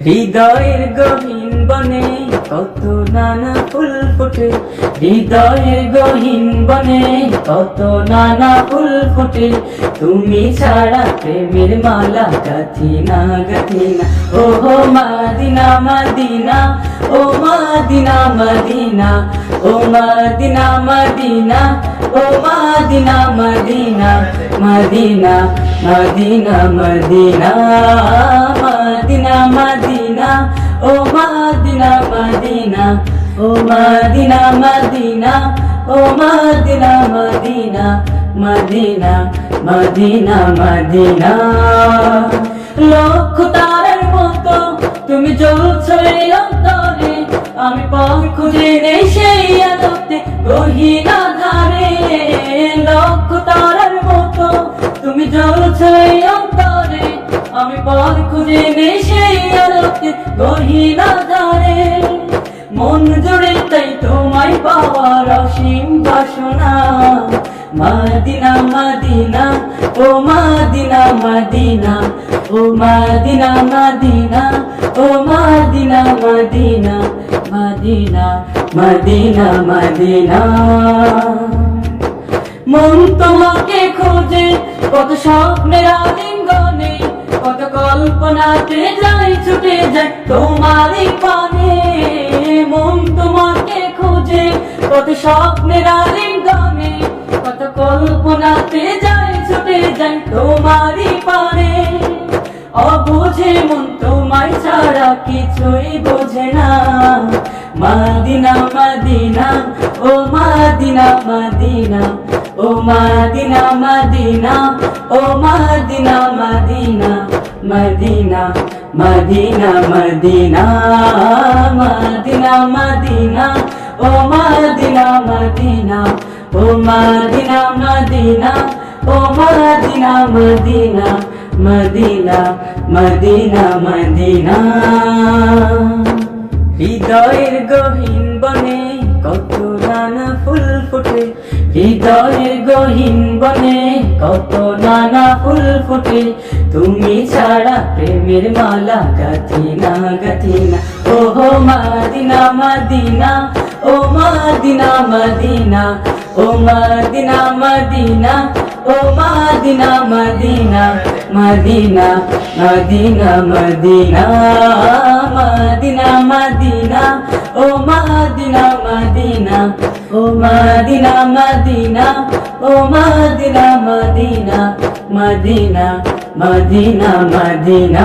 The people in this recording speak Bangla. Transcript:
হৃদয়ের গহীন বনে কত নানা ফুল ফুটে। হৃদয়ের গহীন বনে কত নানা ফুল ফুটে। তুমি ছাড়া প্রেমের মালা গাথি না গাথি না। ও মাদিনা মাদিনা, ও মাদিনা মাদিনা। ও মাদিনা মাদিনা ও Medina Medina Medina Medina Medina Medina Medina ও মাদিনা মাদিনা ও মাদিনা মাদিনা ও Medina Medina Medina Medina Medina লক্ষ তারার মতো তুমি জ্বলছো অন্তরে আমি পথ খুঁজে নেই গহিনা ধারে লক্ষ তারার মতো তুমি জ্বলছো এই অন্তরে আমি পথ খুঁজে নেই সেই আলোতে গহিনা ধারে মন জুড়ে তাই তোমায় পাওয়ার অসীম বাসনা মাদিনা মাদিনা ও মাদিনা মাদিনা ও মাদিনা মাদিনা ও মাদিনা মাদিনা মাদিনা মাদিনা মাদিনা। মন তোমাকে খোঁজে, কত স্বপ্নের আলিঙ্গনে, কত কল্পনাতে যাই ছুটে যায় তোমারই পানে। মন তোমাকে খোঁজে, কত স্বপ্নের আলিঙ্গনে, কত কল্পনাতে যাই ছুটে যায় তোমারই পানে। অবুঝে মন তোমায় ছাড়া কিছুই বোঝে না। মাদিনা মাদিনা ও মাদিনা মাদিনা ও মাদিনা মাদিনা ও Medina Medina Medina Medina Medina Medina Medina ও মদিনা মদিনা ও Medina Medina oh Medina Medina Medina Medina Medina হৃদয়ের গহীন বনে কত নানা ফুল ফুটে। হৃদয়ের গহীন বনে কত নানা ফুল ফুটে। তুমি ছাড়া প্রেমের মালা গাথি না গাথি না ও হো মাদিনা মাদিনা ও মাদিনা মাদিনা ও মাদিনা মাদিনা ও Medina Medina Medina Medina Medina Medina Medina ও মদিনা মদিনা ও Medina Medina oh Medina Medina Medina Medina Medina